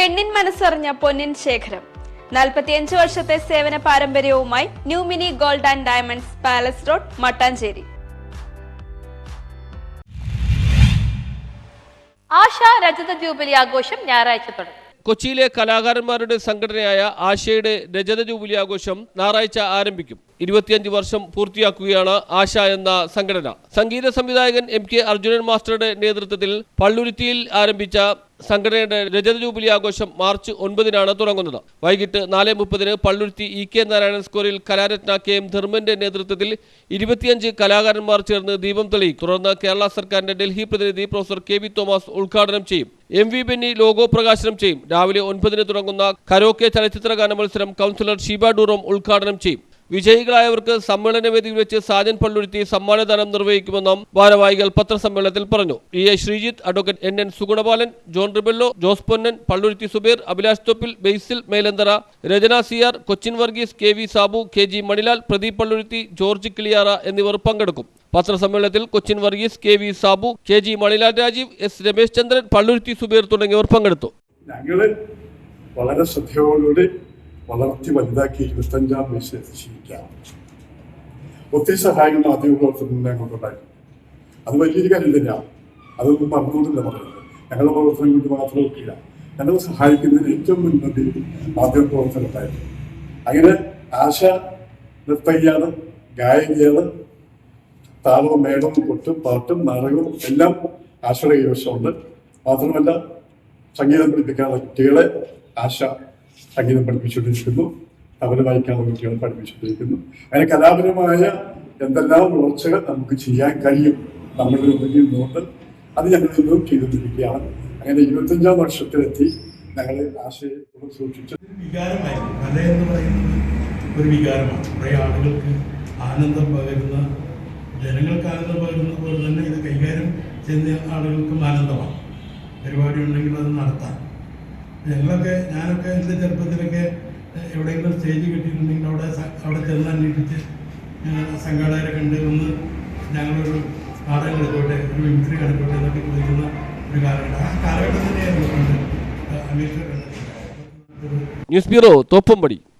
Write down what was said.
പെണ്ണിൻ മനസ്സറിഞ്ഞ പൊന്നിൻ ശേഖരം. നാൽപ്പത്തിയഞ്ച് വർഷത്തെ സേവന പാരമ്പര്യവുമായി new mini gold and diamonds palace road Mattancherry. ASHA രജത ജൂബിലി ആഘോഷം ഞായറാഴ്ച തുടങ്ങും. കൊച്ചിയിലെ കലാകാരന്മാരുടെ സംഘടനയായ ആശയുടെ രജത ജൂബിലി ആഘോഷം ഞായറാഴ്ച ആരംഭിക്കും. ഇരുപത്തിയഞ്ച് വർഷം പൂർത്തിയാക്കുകയാണ് ആശ എന്ന സംഘടന. സംഗീത സംവിധായകൻ എം കെ അർജുനൻ മാസ്റ്ററുടെ നേതൃത്വത്തിൽ പള്ളുരുത്തിയിൽ ആരംഭിച്ച സംഘടനയുടെ രജത ജൂബിലി ആഘോഷം മാർച്ച് ഒൻപതിനാണ് തുടങ്ങുന്നത്. വൈകിട്ട് നാല് മുപ്പതിന് പള്ളുരുത്തി ഇ കെ നാരായണൻ സ്കോറിൽ കലാരത്ന കെ എം ധർമ്മന്റെ നേതൃത്വത്തിൽ ഇരുപത്തിയഞ്ച് കലാകാരന്മാർ ചേർന്ന് ദീപം തെളിയിക്കും തുടർന്ന് കേരള സർക്കാരിന്റെ ഡൽഹി പ്രതിനിധി പ്രൊഫസർ കെ വി തോമസ് ഉദ്ഘാടനം ചെയ്യും. എം വി ബെന്നി ലോഗോ പ്രകാശനം ചെയ്യും. രാവിലെ ഒൻപതിന് തുടങ്ങുന്ന കരോക്കെ ചലച്ചിത്ര ഗാന മത്സരം കൗൺസിലർ ഷീബ ഡൂറോം ഉദ്ഘാടനം ചെയ്യും. വിജയികളായവർക്ക് സമ്മേളന വേദിയിൽ വെച്ച് സാജൻ പള്ളുരുത്തി സമ്മാനദാനം നിർവഹിക്കുമെന്നും ഭാരവാഹികൾ പത്രസമ്മേളനത്തിൽ പറഞ്ഞു. E A Sreejith advocate N N Sugunapalan John Rebello Jose Ponnan Palluruthy Subeer Abhilash Thoppil Basil Melanthara Rachana C R Cochin Varghese K V Sabu K G Manilal Pradeep Palluruthy George Kiliyara എന്നിവർ പങ്കെടുക്കും. പത്രസമ്മേളനത്തിൽ Cochin Varghese K V Sabu K G Manilal Rajeev S Ramesh Chandran Palluruthy Subeer തുടങ്ങിയവർ പങ്കെടുത്തു. വളരെ ശ്രദ്ധയോടുകൂടി വളർത്തി വലുതാക്കി ഇരുപത്തഞ്ചാം വയസ്സിൽ എത്തിച്ചിരിക്കാം ഒത്തിരി സഹായങ്ങൾ മാധ്യമ പ്രവർത്തനം കൊണ്ടുണ്ടായി അത് വലിയൊരു കാര്യം തന്നെയാണ് അതൊന്നും പറഞ്ഞുകൊണ്ടില്ല പറയുന്നത്. ഞങ്ങളുടെ പ്രവർത്തനം കൊണ്ട് മാത്രം ഒക്കില്ല. ഞങ്ങളെ സഹായിക്കുന്നതിന് ഏറ്റവും മുൻപന്തി മാധ്യമ പ്രവർത്തനം ഉണ്ടായിരുന്നു. അങ്ങനെ ആശ നൃത്തയ്യാണ് ഗായികയാണ് താളവും മേളവും കൊട്ടും പാട്ടും നാടകവും എല്ലാം ആശയുടെ കൈവശമുണ്ട്. മാത്രമല്ല സംഗീതം പഠിപ്പിക്കാനുള്ള കുട്ടികളെ ആശ സംഗീതം പഠിപ്പിച്ചുകൊണ്ടിരിക്കുന്നു. തബല വായിക്കാനുള്ള കുട്ടികൾ പഠിപ്പിച്ചുകൊണ്ടിരിക്കുന്നു. അങ്ങനെ കലാപരമായ എന്തെല്ലാം വളർച്ചകൾ നമുക്ക് ചെയ്യാൻ കഴിയും നമ്മളുടെ മുന്നിൽ നിന്നുകൊണ്ട് അത് ഞങ്ങൾ ഇന്നും ചെയ്തുകൊണ്ടിരിക്കുകയാണ്. അങ്ങനെ ഇരുപത്തഞ്ചാം വർഷത്തിലെത്തി ഞങ്ങളെ ആശയം സൂക്ഷിച്ചു. എന്ന് പറയുന്നത് ഒരു വികാരമാണ്. കുറേ ആളുകൾക്ക് ആനന്ദം പകരുന്ന ജനങ്ങൾക്ക് ആനന്ദം പകരുന്ന പോലെ തന്നെ ഇത് കൈകാര്യം ചെയ്യുന്ന ആളുകൾക്കും ആനന്ദമാണ്. പരിപാടി ഉണ്ടെങ്കിൽ അത് നടത്താം. ഞങ്ങളൊക്കെ ഞാനൊക്കെ എന്റെ ചെറുപ്പത്തിലൊക്കെ എവിടെയെങ്കിലും സ്റ്റേജ് കിട്ടിയിട്ടുണ്ടെങ്കിൽ അവിടെ അവിടെ ചെന്ന് അന്വേഷിച്ച് സംഘാടകരെ കണ്ട് ഒന്ന് ഞങ്ങളൊരു നാടകം എടുത്തോട്ടെ ഒരു മിമിക്രി എടുത്തോട്ടെ എന്നൊക്കെ ചോദിക്കുന്ന ഒരു കാലഘട്ടം. ആ കാലഘട്ടം തന്നെയായിരുന്നു പണ്ട് അന്വേഷിച്ചിട്ടുണ്ട് ന്യൂസ് ബ്യൂറോ തോപ്പുംപടി.